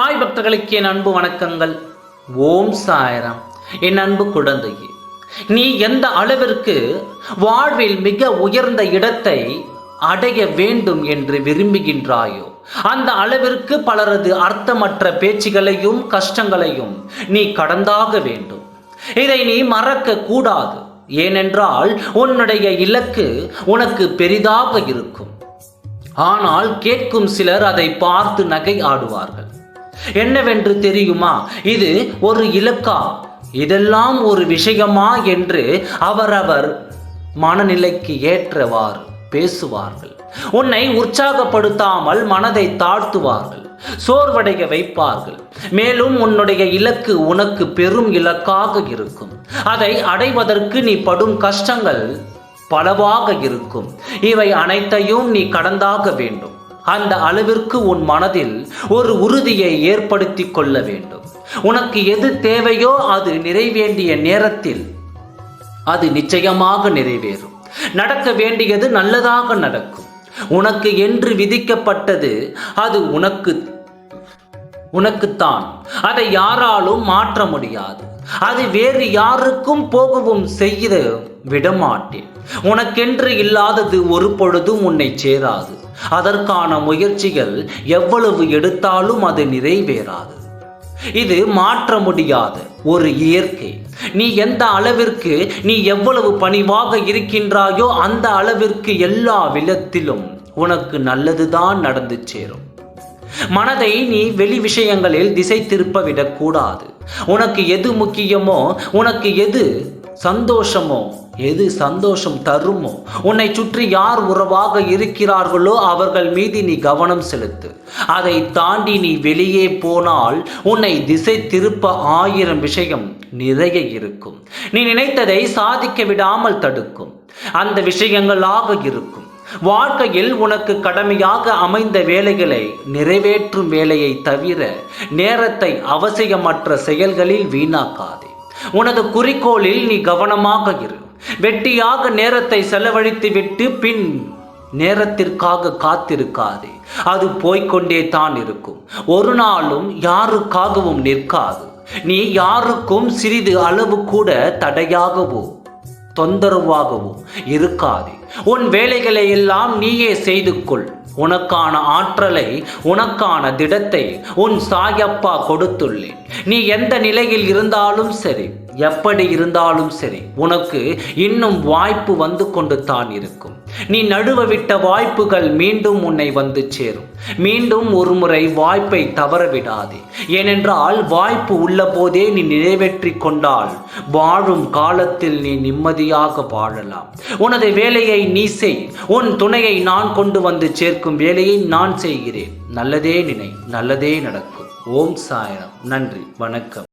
பக்தர்களுக்கு என் அன்பு வணக்கங்கள். ஓம் சாயரம். என் அன்பு குழந்தையே நீ எந்த அளவிற்கு வாழ்வில் மிக உயர்ந்த இடத்தை அடைய வேண்டும் என்று விரும்புகின்றாயோ அந்த அளவிற்கு பலரது அர்த்தமற்ற பேச்சுகளையும் கஷ்டங்களையும் நீ கடந்தாக வேண்டும். இதை நீ மறக்க கூடாது ஏனென்றால் உன்னுடைய இலக்கு உனக்கு பெரிதாக இருக்கும். ஆனால் கேட்கும் சிலர் அதை பார்த்து நகை ஆடுவார்கள். என்னவென்று தெரியுமா? இது ஒரு இலக்கா. இதெல்லாம் ஒரு விஷயமா என்று அவரவர் மனநிலைக்கு ஏற்றவாறு பேசுவார்கள். உன்னை உற்சாகப்படுத்தாமல் மனதை தாழ்த்துவார்கள். சோர்வடைய வைப்பார்கள். மேலும் உன்னுடைய இலக்கு உனக்கு பெரும் இலக்காக இருக்கும். அதை அடைவதற்கு நீ படும் கஷ்டங்கள் பலவாக இருக்கும். இவை அனைத்தையும் நீ கடந்தாக வேண்டும். அந்த அளவிற்கு உன் மனதில் ஒரு உறுதியை ஏற்படுத்தி கொள்ள வேண்டும். உனக்கு எது தேவையோ அது நிறைவேண்டிய நேரத்தில் அது நிச்சயமாக நிறைவேறும். நடக்க வேண்டியது நல்லதாக நடக்கும். உனக்கு என்று விதிக்கப்பட்டது அது உனக்கு உனக்குத்தான். அதை யாராலும் மாற்ற முடியாது. அது வேறு யாருக்கும் போகவும் செய்ய விடமாட்டேன். உனக்கென்று இல்லாதது ஒரு பொழுதும் உன்னை சேராது. அதற்கான முயற்சிகள் எவ்வளவு எடுத்தாலும் அது நிறைவேறாது. இது மாற்ற முடியாத. ஒரு இயற்கை. நீ எந்த அளவிற்கு நீ எவ்வளவு பணிவாக இருக்கின்றாயோ அந்த அளவிற்கு எல்லா விதத்திலும் உனக்கு நல்லதுதான் நடந்து சேரும். மனதை நீ வெளி விஷயங்களில் திசை திருப்ப விடக்கூடாது. உனக்கு எது முக்கியமோ உனக்கு எது சந்தோஷமோ எது சந்தோஷம் தருமோ? உன்னை சுற்றி யார் உறவாக இருக்கிறார்களோ அவர்கள் மீது நீ கவனம் செலுத்து. அதை தாண்டி நீ வெளியே போனால் உன்னை திசை திருப்ப ஆயிரம் விஷயம் நிறைய இருக்கும். நீ நினைத்ததை சாதிக்க விடாமல் தடுக்கும். அந்த விஷயங்களாக இருக்கும். வாழ்க்கையில் உனக்கு கடமையாக அமைந்த வேலைகளை நிறைவேற்றும் வேலையை தவிர நேரத்தை அவசியமற்ற செயல்களில் வீணாக்காதே. உனது குறிக்கோளில் நீ கவனமாக இரு. வெட்டியாக நேரத்தை செலவழித்து விட்டு பின் நேரத்திற்காக காத்திருக்காதே. அது போய்க்கொண்டே தான் இருக்கும். ஒரு நாளும் யாருக்காகவும் நிற்காது. நீ யாருக்கும் சிறிது அளவு கூட தடையாகவோ தொந்தரவாகவோ இருக்காதே. உன் வேலைகளை எல்லாம் நீயே செய்து கொள். உனக்கான ஆற்றலை உனக்கான திடத்தை உன் சாயப்பா கொடுத்துள்ளேன். நீ எந்த நிலையில் இருந்தாலும் சரி எப்படி இருந்தாலும் சரி உனக்கு இன்னும் வாய்ப்பு வந்து கொண்டு தான் இருக்கும். நீ நடுவ விட்ட வாய்ப்புகள் மீண்டும் உன்னை வந்து சேரும். மீண்டும் ஒரு முறை வாய்ப்பை தவற விடாதே. ஏனென்றால் வாய்ப்பு உள்ள போதே நீ நிறைவேற்றி கொண்டால் வாழும் காலத்தில் நீ நிம்மதியாக வாழலாம். உனது வேலையை நீ செய். உன் துணையை நான் கொண்டு வந்து சேர்க்கும் வேலையை நான் செய்கிறேன். நல்லதே நினை நல்லதே நடக்கும். ஓம் சாயனம் நன்றி வணக்கம்.